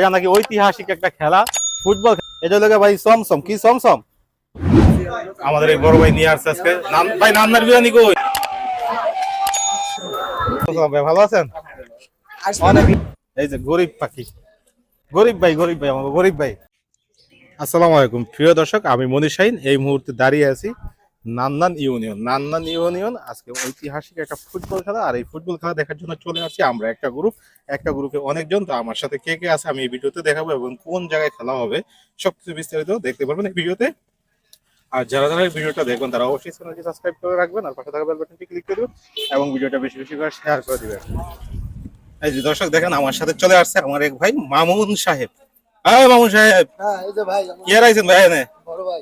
এটা নাকি ঐতিহাসিক একটা খেলা ফুটবল এটা লোকে ভাই সমসম। কি সমসম? আমাদের এই বড় ভাই নিয়ে আসছে আজকে। নাম- ভাই নান্নার বিরিয়ানি কই? ভাই ভালো আছেন? অনেক এই যে গরিব পাখি। গরিব ভাই গরিব ভাই আমার গরিব ভাই। আসসালামু আলাইকুম। প্রিয় দর্শক আমি মনির শাহিন। এই মুহূর্তে দাঁড়িয়ে আছি নান্নান ইউনিয়ন। নান্নান ইউনিয়ন আজকে ঐতিহাসিক একটা ফুটবল খেলা। আর এই ফুটবল খেলা দেখার জন্য চলে আসছি আমরা একটা গ্রুপ একটা গ্রুপে অনেকজন। তো আমার সাথে কে কে আছে আমি এই ভিডিওতে দেখাবো এবং কোন জায়গায় খেলা হবে সবকিছু বিস্তারিত দেখতে পারবেন এই ভিডিওতে। আর যারা যারা এই ভিডিওটা দেখবেন তারা অবশ্যই চ্যানেলটি সাবস্ক্রাইব করে রাখবেন আর পাশে থাকা বেল বাটনটি ক্লিক করে দেবেন এবং ভিডিওটা বেশি বেশি করে শেয়ার করে দিবেন। এই যে দর্শক দেখেন আমার সাথে চলে আসছে আমার এক ভাই মামুন সাহেব। হ্যাঁ মামুন সাহেব। হ্যাঁ এই যে ভাই কি আর আইছেন ভাই এনে বড় ভাই।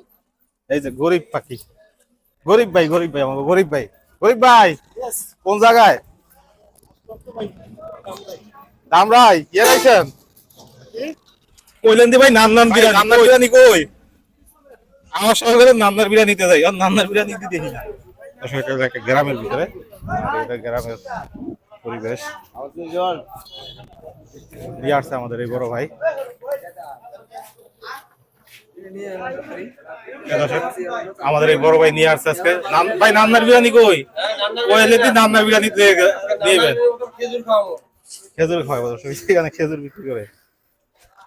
এই যে গরিব পাখি। গরিব ভাই গরিব ভাই আমার গরিব ভাই। গরিব ভাই কোন জায়গায়? দামরাই কি কইলেন দি ভাই নান্নান বিরিয়ানি কই? আমার সঙ্গে করে নান্নার বিরিয়ানি নিতে যাই আর নান্নার বিরিয়ানি দিতে দেখি না। আসলে একটা গ্রামের ভিতরে। এটা গ্রামের পরিবেশ। দিয়ে আসছে আমাদের এই বড় ভাই। আমাদের এই বড় ভাই নিয়ে আসছে আজকে। ভাই নান্নার বিরিয়ানি কই? ওই এলে নান্নার বিরিয়ানি দিয়ে দিবেন খেজুর খাওয়াবো সেখানে খেজুর বিক্রি করে।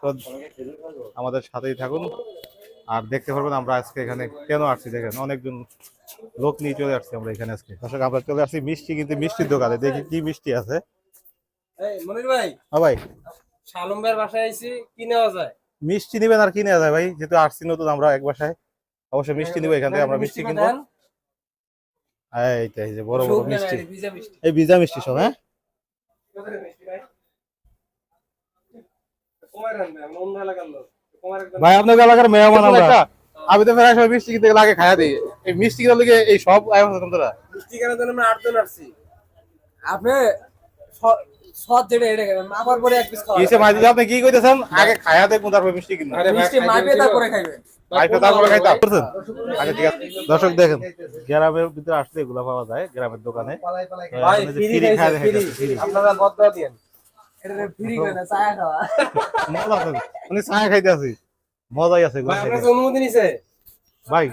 তো আমাদের সাথেই থাকুন। আর দেখতে পারবেন আমরা আজকে এখানে কেন আসছি দেখেন অনেকজন লোক নিয়ে চলে আসছি আমরা এখানে আজকে। দর্শক আমরা চলে আসছি মিষ্টি কিন্তু মিষ্টির দোকানে। দেখি কি মিষ্টি আছে। এই মনির ভাই। হ্যাঁ ভাই। শালম ভাইয়ের বাসায় আইছি কি নেওয়া যায়? মিষ্টি নিবেন আর কি নেওয়া যায় ভাই? যেহেতু আসছি নতুন আমরা এক বাসায় অবশ্যই মিষ্টি নিবো এখান থেকে আমরা মিষ্টি কিনবো। এই তো এই যে বড় বড় মিষ্টি। মিষ্টি। এই ভিজা মিষ্টি সব হ্যাঁ? ভাই? আপনার এলাকার মেহমান আমরা। আমি তো ফেরার সময় মিষ্টি কিনতে গেলে আগে খাইয়া দিই। এই মিষ্টি কিনার লিগে এই সব আয়োজন তোরা মিষ্টি কেনার জন্য আমরা আটজন আসছি। আপনি সৎ যেটা এটা খাবেন আমার পরে এক পিস কিসে মাঝে আপনি কি কইতেছেন? আগে খাইয়া দেখুন তারপর মিষ্টি কিনবেন মিষ্টি মাইপে তারপরে খাইবেন খাইতে তারপরে খাইতে করছেন আগে ঠিক আছে। দর্শক দেখেন গ্রামের ভিতরে আসলে এগুলা পাওয়া যায় গ্রামের দোকানে। ভাই এখন ফ্রি ফ্রি খাওয়া খাইছে দেখা ফ্রি। যাচ্ছে, free। আপনারা বদলা দেন এটা ফ্রি করে না চা খাওয়া। মজা আছে। মানে খাইতে আছি। মজাই আছে ভাই আপনার অনুমতি নিছে? ভাই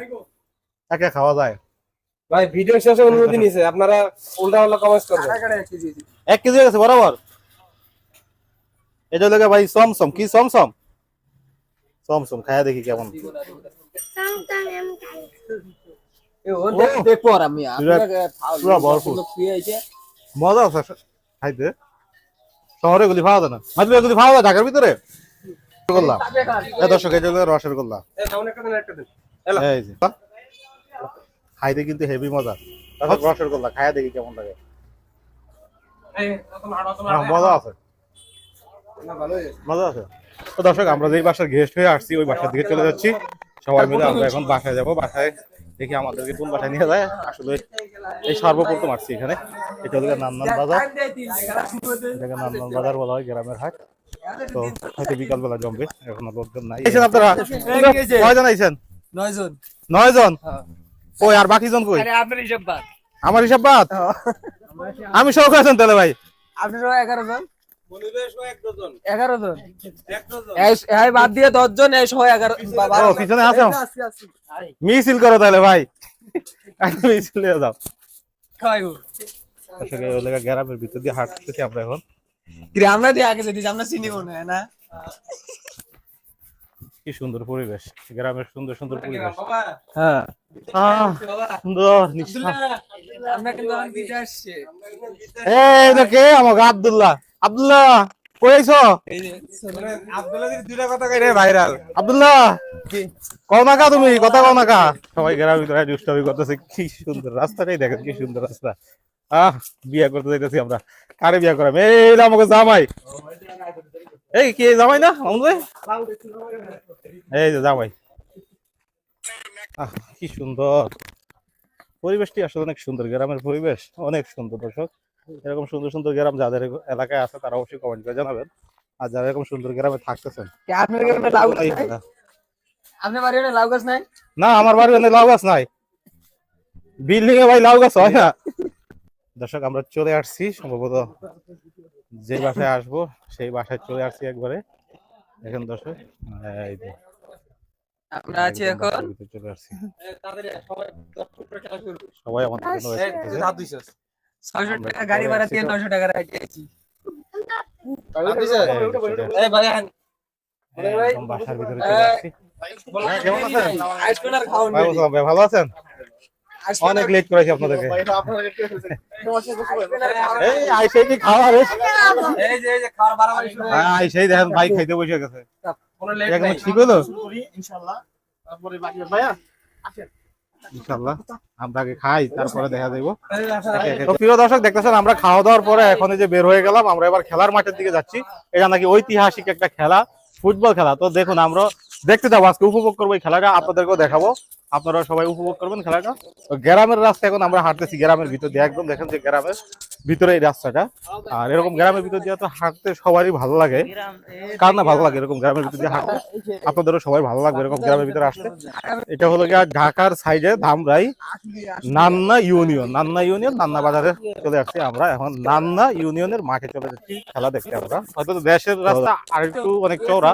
একে খাওয়া যায়। ভাই ভিডিও শেষে অনুমতি নিছে। আপনারা উল্টা পাল্টা করবেন। এক কেজি আছে বরাবর। এটা লোকে ভাই সমসম কি সমসম সমসম খায়া দেখি কেমন। দেখব আর আমি। মজা আছে খাইতে। শহরে গুলি খাওয়া যায় না। মাঝে এগুলি খাওয়া যায় ঢাকার ভিতরে? রসগোল্লা এ দর্শক এটা রসের গোল্লা। এই যে খাইতে কিন্তু হেভি মজা। রসের খাইয়া দেখি কেমন লাগে। হ্যাঁ, মজা আছে। মজা আছে। তো দর্শক আমরা যেই বাসার গেস্ট হয়ে আসছি ওই বাসার দিকে চলে যাচ্ছি। সবাই মিলে আমরা এখন বাসায় যাব। বাসায় দেখি আমাদেরকে কোন বাসায় নিয়ে যায়। আসলে এই সর্বপ্রথম আসছি এখানে। এটা হলো নান্নান বাজার। এটাকে নান্নান বাজার বলা হয় গ্রামের হাট। তো হয়তো বিকাল বেলা জমবে এখন লোকজন নাই। আপনারা? কয়জন আইছেন? নয়জন। জন কই আর বাকি জন কই? আপনার হিসাব বাদ। আমার হিসাব বাদ? আমি সব আছেন তাহলে ভাই? আপনারা এগারো জন। এগারো জন। এই বাদ দিয়ে দশ জন এই সহ এগারো। পিছনে আছো? মিছিল করো তাহলে ভাই। মিছিল যাও। জায়গা গ্রামের ভিতর দিয়ে হাঁটতেছি আমরা এখন। গ্রামে দিয়ে আগে যদি আমরা চিনি মনে হয় না। কি সুন্দর পরিবেশ গ্রামের সুন্দর সুন্দর পরিবেশ। হ্যাঁ। সুন্দর এই আমাকে আব্দুল্লাহ। আব্দুল্লাহ কই আইছো এই যে ভাইরাল। আব্দুল্লাহ কও না কা তুমি কথা কও না কা। সবাই গ্রামের ভিতরে দুষ্টামি করতেছে কি সুন্দর রাস্তাটাই দেখেন কি সুন্দর রাস্তা। আহ বিয়ে করতে যাইতেছি আমরা। কারে বিয়ে করাম? এই আমাকে জামাই। এই কি জামাই না? ভাই এই যে জামাই। আহ কি সুন্দর। পরিবেশটি আসলে অনেক সুন্দর গ্রামের পরিবেশ অনেক সুন্দর দর্শক। এরকম সুন্দর সুন্দর গ্রাম যাদের এলাকায় আছে তারা অবশ্যই কমেন্ট করে জানাবেন। আর যারা এরকম সুন্দর গ্রামে থাকতেছেন আপনার গ্রামে লাউ? আপনার বাড়ি লাউ গাছ নাই? না আমার বাড়ি লাউ গাছ নাই। বিল্ডিং এ ভাই লাউ গাছ হয় না। দর্শক আমরা চলে আসছি সম্ভবত যে বাসায় আসব সেই বাসায় চলে আসছি একবারে। দেখেন দর্শক এই যে। আমরা আছি এখন। চলে আসছি। সবাই আমাদের জন্য ছয়শো টাকা গাড়ি ভাড়া আসছি দিয়ে নয়শো টাকা বাসার ভিতরে চলে আসছি। হ্যাঁ, ভালো আছেন? অনেক লেট করেছি আপনাদেরকে। এই আইসেই কি খাওয়া রে এই যে এই যে বাড়াবাড়ি শুরু হ্যাঁ আইসেই দেখেন ভাই খাইতে বসে গেছে। গেছে। কোনো লেট নাই। ঠিক হলো? ইনশাআল্লাহ। তারপরে বাকি ভাইয়া ইনশাআল্লাহ আমরা আগে খাই তারপরে দেখা যাইবো। তো প্রিয় দর্শক দেখতেছেন আমরা খাওয়া দাওয়ার পরে এখন যে বের হয়ে গেলাম আমরা এবার খেলার মাঠের দিকে যাচ্ছি। এটা নাকি ঐতিহাসিক একটা খেলা ফুটবল খেলা। তো দেখুন আমরা দেখতে যাব, আজকে উপভোগ করব এই খেলাটা, আপনাদেরকেও দেখাবো। আপনারা সবাই উপভোগ করবেন খেলাটা। গ্রামের রাস্তা এখন আমরা হাঁটতেছি, গ্রামের ভিতর দিয়ে। একদম দেখেন যে গ্রামের ভিতরে এই রাস্তাটা। আর এরকম গ্রামের ভিতর দিয়ে তো হাঁটতে সবারই ভালো লাগে। কার না ভালো লাগে এরকম গ্রামের ভিতর দিয়ে হাঁটতে? আপনাদেরও সবাই ভালো লাগবে এরকম গ্রামের ভিতরে আসতে। এটা হলো গিয়া ঢাকার সাইডে ধামরাই নান্না ইউনিয়ন। নান্না ইউনিয়ন, নান্না বাজারে চলে আসছি আমরা। এখন নান্না ইউনিয়নের মাঠে চলে যাচ্ছি। খেলা দেখতে আমরা। হয়তো দেশের রাস্তা আর একটু অনেক চওড়া,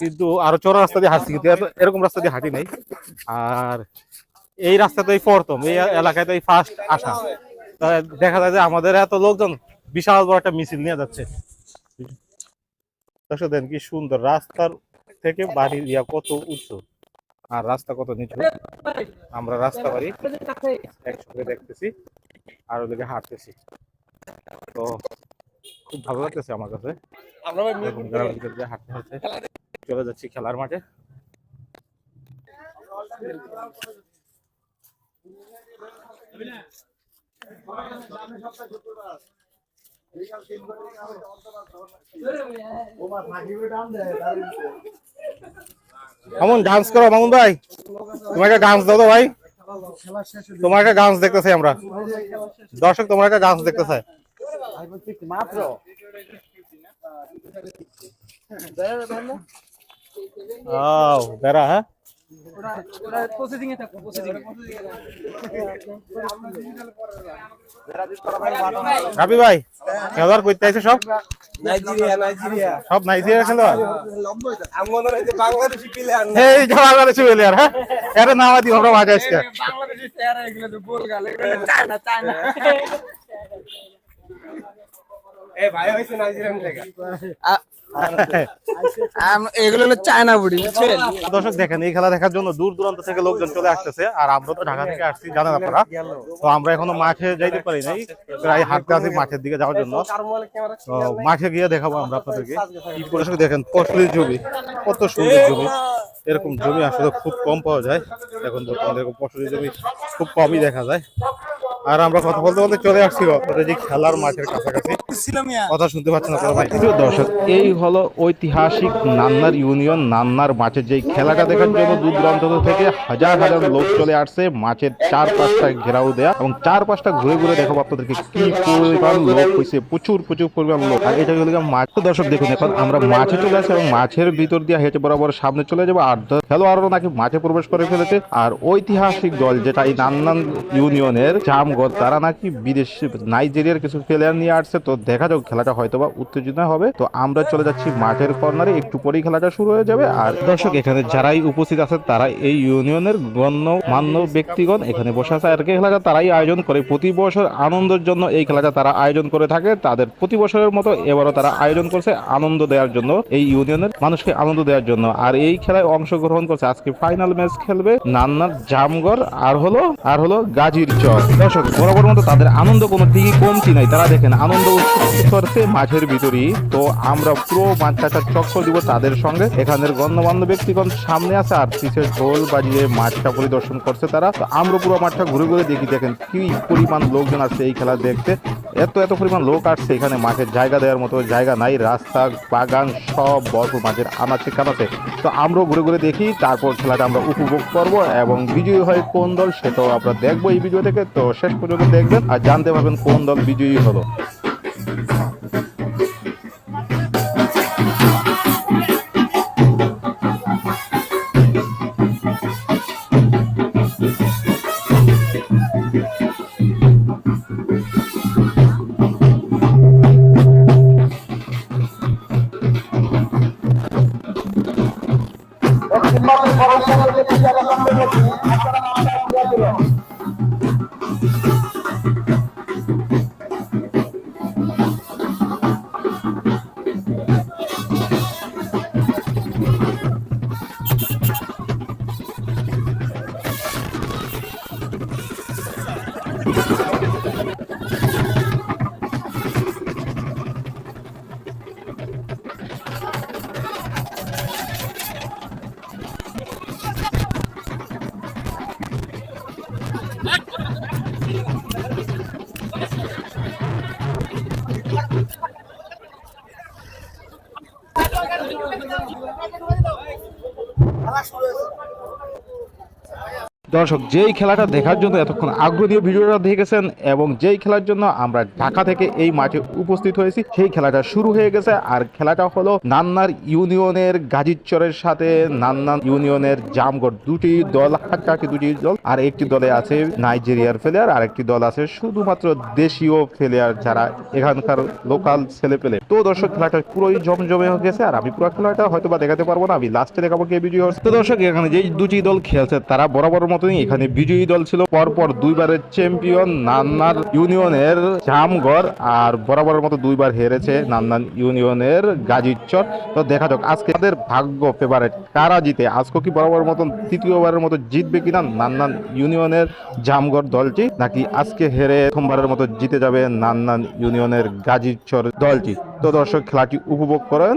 কিন্তু আরও চওড়া রাস্তা দিয়ে হাঁটছি, কিন্তু এরকম রাস্তা দিয়ে হাঁটি নাই। আর এই রাস্তাতেই প্রথম, এই এলাকায় তো এই ফার্স্ট আসা। দেখা যায় যে আমাদের এত লোকজন বিশাল বড় একটা মিছিল নিয়ে যাচ্ছে। দর্শক দেন কি সুন্দর রাস্তার থেকে বাড়ির ইয়া কত উঁচু। আর রাস্তা কত নিচু? আমরা রাস্তা বাড়ি একসঙ্গে দেখতেছি আর ওদিকে হাঁটতেছি। তো খুব ভালো লাগতেছে আমার কাছে। হাঁটতে হাঁটতে চলে যাচ্ছি খেলার মাঠে। মামুন ডান্স করো মামুন ভাই। তোমাকে ডান্স দাও তো ভাই। তোমাকে গান দেখতে চাই আমরা। দর্শক তোমার একটা গান দেখতে চাই মাত্র আও বেড়া হ্যাঁ প্রসেসিং এ থাকো প্রসেসিং রাবি ভাই খেলোয়াড় করতে আছে সব? Nigeria Nigeria. সব নাইজেরিয়া খেলোয়াড়? আমি যে বাংলাদেশি প্লেয়ার এই যে বাংলাদেশি প্লেয়ার হ্যাঁ? এর নাম দিই আমরা মাঝে আজকে বাংলাদেশি প্লেয়ার এগুলো তো গোল গাল এগুলো চায়না চায়না এ ভাই হইছে নাইজেরিয়ান থেকে এগুলো হলো চায়না দেখেন, এই খেলা দেখার জন্য দূর দূরান্ত থেকে লোকজন চলে আসতেছে, আর আমরা তো ঢাকা থেকে আসছি, জানেন আপনারা? তো আমরা এখনও মাঠে যাইতে প্রায় মাঠের দিকে যাওয়ার জন্য। মাঠে গিয়ে দেখাবো আমরা আপনাদেরকে। দেখেন ফসলের জমি, কত সুন্দর জমি। এরকম জমি আসলে খুব কম পাওয়া যায়। এখন বর্তমানে এরকম জমি খুব কমই দেখা যায়। আর আমরা কথা বলতে বলতে চলে আসছি যে খেলার মাঠের কাছাকাছি। কথা শুনতে পাচ্ছেন আপনারা ভাই? দর্শক এই হলো ঐতিহাসিক নান্নার ইউনিয়ন নান্নার মাঠের যে খেলাটা দেখার জন্য দূর দূরান্ত থেকে হাজার হাজার লোক চলে আসছে। মাঠের চার পাঁচটা ঘেরাও দেয়া এবং চার পাঁচটা ঘুরে ঘুরে দেখাবো আপনাদেরকে কি পরিমাণ লোক হয়েছে প্রচুর প্রচুর পরিমাণ লোক। আর এটা হলো মাঠ। তো দর্শক দেখুন এখন আমরা মাঠে চলে আসি এবং মাঠের ভিতর দিয়ে হেঁটে বরাবর সামনে চলে যাব। আর খেলোয়াড়ও নাকি মাঠে প্রবেশ করে ফেলেছে। আর ঐতিহাসিক দল যেটা এই নান্নান ইউনিয়নের জামগড় তারা নাকি বিদেশি নাইজেরিয়ার কিছু প্লেয়ার নিয়ে আসছে। তো দেখা যাক খেলাটা হয়তো বা উত্তেজনা হবে। তো আমরা চলে যাচ্ছি মাঠের কর্নারে একটু পরেই খেলাটা শুরু হয়ে যাবে। আর দর্শক, এখানে যারাই উপস্থিত আছে তারা এই ইউনিয়নের গণ্য মান্য ব্যক্তিগণ। এখানে বসে আছে আর খেলাটা তারাই আয়োজন করে। প্রতি বছর আনন্দের জন্য এই খেলাটা তারা আয়োজন করে থাকে। তাদের প্রতি বছরের মতো এবারও তারা আয়োজন করছে আনন্দ দেওয়ার জন্য। এই ইউনিয়নের মানুষকে আনন্দ দেওয়ার জন্য। আর এই খেলায় অংশগ্রহণ করছে। আজকে ফাইনাল ম্যাচ খেলবে নান্নার জামগড় আর হলো আর হলো গাজীর চর দর্শক বরাবর মতো তাদের আনন্দ কোনো দিকে কমতি নাই। তারা দেখেন, আনন্দ করছে মাঠের ভিতরেই। তো আমরা পুরো মাঠটা চক্কর দিব তাদের সঙ্গে। এখানের গণ্যমান্য ব্যক্তিগণ সামনে আছে আর পিছিয়ে ঢোল বাজিয়ে মাঠটা পরিদর্শন করছে তারা। তো আমরা পুরো মাঠটা ঘুরে ঘুরে দেখি, দেখেন কি পরিমাণ লোকজন আছে এই খেলা দেখতে। এত এত পরিমাণ লোক আসছে এখানে, মাঠের জায়গা দেওয়ার মতো জায়গা নাই, রাস্তা, বাগান সব ভরপুর মাঠের আনাচে আছে তো আমরাও ঘুরে ঘুরে দেখি, তারপর খেলাটা আমরা উপভোগ করব এবং বিজয়ী হয় কোন দল সেটাও আমরা দেখব এই ভিডিও থেকে। তো শেষ পর্যন্ত দেখবেন আর জানতে পারবেন কোন দল বিজয়ী হলো। দর্শক, যেই খেলাটা দেখার জন্য এতক্ষণ আগ্রহ দিয়ে ভিডিওটা দেখেছেন এবং যেই খেলার জন্য আমরা ঢাকা থেকে এই মাঠে উপস্থিত হয়েছি, সেই খেলাটা শুরু হয়ে গেছে। আর খেলাটা হলো নান্নার ইউনিয়নের গাজীরচরের সাথে। নান্নান ইউনিয়নের জামগড় দুটি দল হাট্টাকে দুটি দল, আর একটি দলে আছে নাইজেরিয়ার প্লেয়ার আর একটি দল আছে শুধুমাত্র দেশীয় প্লেয়ার যারা এখানকার লোকাল ছেলে পেলে। তো দর্শক, খেলাটা পুরোই জমজমে হয়ে গেছে, আর আমি পুরো খেলাটা হয়তো বা দেখাতে পারব না, আমি লাস্টে দেখাবো কে হচ্ছে তো দর্শক, এখানে যেই দুটি দল খেলছে, তারা বরাবর মতনই এখানে বিজয়ী দল ছিল। পরপর দুইবারের চ্যাম্পিয়ন নান্নার ইউনিয়নের জামগড় আর বরাবরের মতো দুইবার হেরেছে নান্নান ইউনিয়নের গাজীরচর তো দেখা যাক আজকে তাদের ভাগ্য ফেভারেট কারা জিতে। আজকে কি বরাবর মতন তৃতীয়বারের মতো জিতবে কিনা নান্নান ইউনিয়নের জামগড় দলটি, নাকি আজকে হেরে প্রথমবারের মতো জিতে যাবে নান্নান ইউনিয়নের গাজীরচর দলটি? তো দর্শক, খেলাটি উপভোগ করেন।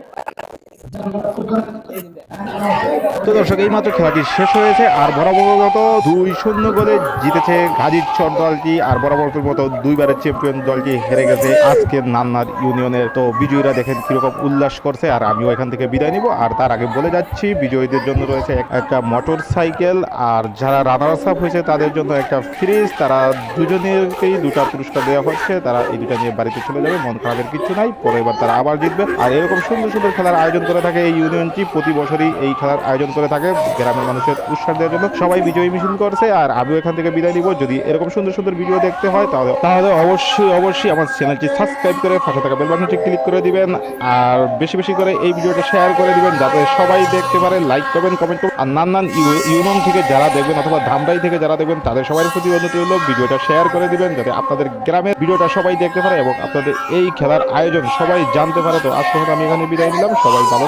তো দর্শক খেলাটি শেষ হয়েছে আর দুই শূন্য গোলে জিতেছে দলটি, আর মতো দুইবারের চ্যাম্পিয়ন দলটি হেরে গেছে আজকে নান্নার ইউনিয়নের। তো বিজয়ীরা দেখেন কীরকম উল্লাস করছে, আর আমিও এখান থেকে বিদায় নিব। আর তার আগে বলে যাচ্ছি, বিজয়ীদের জন্য রয়েছে একটা মোটর সাইকেল আর যারা রানার্স আপ হয়েছে তাদের জন্য একটা ফ্রিজ তারা দুজনেরকেই দুটা পুরস্কার দেওয়া হচ্ছে, তারা এই দুটা নিয়ে বাড়িতে চলে যাবে, মন খারাপের কিছু নাই পরে এবার তারা আবার জিতবে। আর এরকম সুন্দর সুন্দর খেলার আয়োজন করে থাকে এই ইউনিয়নটি প্রতি বছরই এই খেলার আয়োজন করে থাকে। গ্রামের মানুষের উৎসাহ দেওয়ার জন্য সবাই বিজয়ী মিছিল করছে আর আমিও এখান থেকে বিদায় নিব। যদি এরকম সুন্দর সুন্দর ভিডিও দেখতে হয় তাহলে তাহলে অবশ্যই অবশ্যই আমার চ্যানেলটি সাবস্ক্রাইব করে পাশে থাকা বেল বাটনটি ক্লিক করে দিবেন আর বেশি বেশি করে এই ভিডিওটা শেয়ার করে দিবেন যাতে সবাই দেখতে পারে লাইক করবেন কমেন্ট করবেন আর নানান ইউ- ইউনিয়ন থেকে যারা দেখবেন অথবা ধামরাই থেকে যারা দেখবেন, তাদের সবার প্রতি অনুরোধ হলো ভিডিওটা শেয়ার করে দিবেন যাতে আপনাদের গ্রামের ভিডিওটা সবাই দেখতে পারে এবং আপনাদের এই খেলার আয়োজন সবাই জানতে পারে। তো আজকে আমি এখানে বিদায় নিলাম। সবাই ভালো